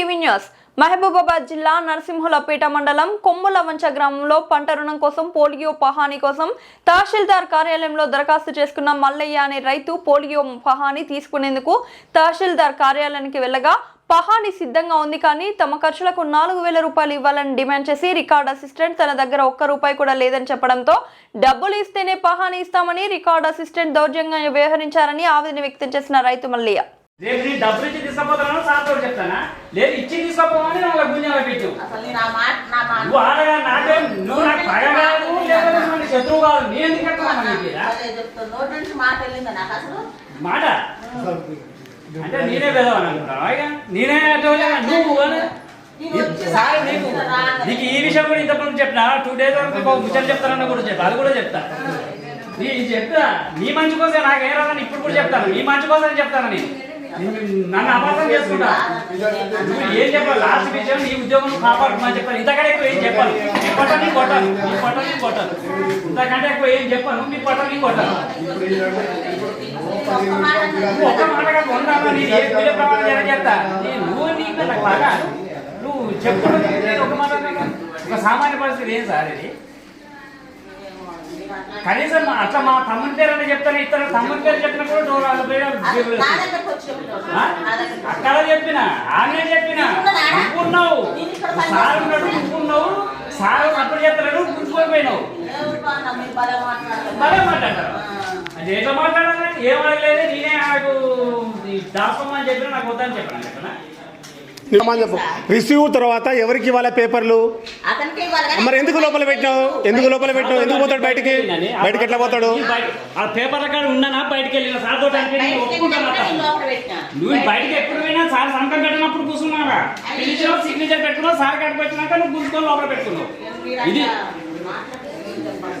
TV news. Mahabubabad జిల్లా నరసింహులపేట మండలం కొమ్ములవంచ గ్రామంలో పంట రుణం కోసం పోలియో పహాని కోసం తహసీల్దార్ కార్యాలయంలో దరఖాస్తు చేసుకున్న మల్లయ్య అనే రైతు పోలియో పహాని తీసుకునేందుకు తహసీల్దార్ కార్యాలయానికి వెళ్ళగా పహాని సిద్ధంగా ఉంది కానీ తమ ఖర్చులకు నాలుగు వేల రూపాయలు ఇవ్వాలని డిమాండ్ చేసి రికార్డ్ అసిస్టెంట్ తన దగ్గర ఒక్క రూపాయి కూడా లేదని చెప్పడంతో డబ్బులు ఇస్తేనే పహాని ఇస్తామని రికార్డ్ అసిస్టెంట్ దౌర్జంగా వ్యవహరించారని ఆవేదన వ్యక్తం చేసిన రైతు మల్లయ్య. రేపు నీ డబ్బులు ఇచ్చి తీసుకుపోతాను సార్తో చెప్తానా? లేదు ఇచ్చి తీసుకోపోమని వాళ్ళ గుంజాల పెట్టు నా నువ్వు ఆడగా నాకే నువ్వు నాకు పగ కాదు లేకపోతే శత్రువు కాదు. నేను ఎందుకు కట్టుకున్నాను మాట అంటే నేనే పెదవాను నువ్వు నీకు ఈ విషయం కూడా ఇంతకుముందు చెప్పిన? టూ డేస్ వరకు ముచ్చట చెప్తానని కూడా చెప్పా. అది కూడా చెప్తా. నీ చెప్తా. నీ మంచి కోసం నాకు ఏ రాదని ఇప్పుడు కూడా చెప్తాను. నీ మంచి కోసం చెప్తాను నేను. నన్ను అపార్థం చేసుకుంటా. నువ్వు ఏం చెప్పాలి? లాస్ట్ విషయం నీ ఉద్యోగం కాపాడుకోమని చెప్పాను ఇంతకంటే ఎక్కువ ఏం చెప్పాను నీ పొట్ట నీ కొట్టాను నీ పొట్ట నీ కొట్టాను ఇంతకంటే ఎక్కువ ఏం చెప్పాను? నీ పొట్ట నీ కొట్టాను ఒక్క నువ్వు ఒక్క మాటగా కొన్నాను నీ ఏ వీడియో ప్రమాణం జరగేస్తా చెప్తా నువ్వు నీకు నాకు బాగా. నువ్వు చెప్పుకున్నది ఒక మాట ఒక సామాన్య పరిస్థితి ఏం సార్ ఇది. కనీసం అట్లా మా తమ్ముని పేరు అని చెప్తాను ఇతర తమ్ముని పేరు చెప్పిన కూడా డోర్ వాళ్ళ పేరు. అక్కడ చెప్పిన ఆమె చెప్పిన? నువ్వు పని సార్ ఉన్నాడు నువ్వు ఉన్నావు సార్ అప్పుడు చెప్తలేడు గుర్తుకొని పోయినావు ఎవరు అన్నా మీరు భలే మాట్లాడతారు. అది ఎట్లా మాట్లాడాలి ఏం అడగలేదు నేనే నాకు దాసుకోమని చెప్పిన నాకు వద్దని చెప్పాను చెప్పనా? చెప్పు రిసీవ్ తర్వాత ఎవరికి ఇవ్వాలి పేపర్లు? మరి ఎందుకు లోపల పెట్టినావు? ఎందుకు లోపల పెట్టినావు? ఎందుకు పోతాడు బయటికి? బయటికి ఎట్లా పోతాడు? ఆ పేపర్ల కాడ ఉన్నానా? బయటికి వెళ్ళిన సార్. నువ్వు బయటికి ఎప్పుడు పోయినా సార్ సంతకం పెట్టినప్పుడు కూర్చున్నారా? పిలిచినావు సిగ్నేచర్ పెట్టుకున్నావు సార్ కట్టుకు వచ్చినాక నువ్వు కూర్చుకొని లోపల పెట్టుకున్నావు. ఇది అట్లా మాట్లాడితే ఏం చెప్పాలి?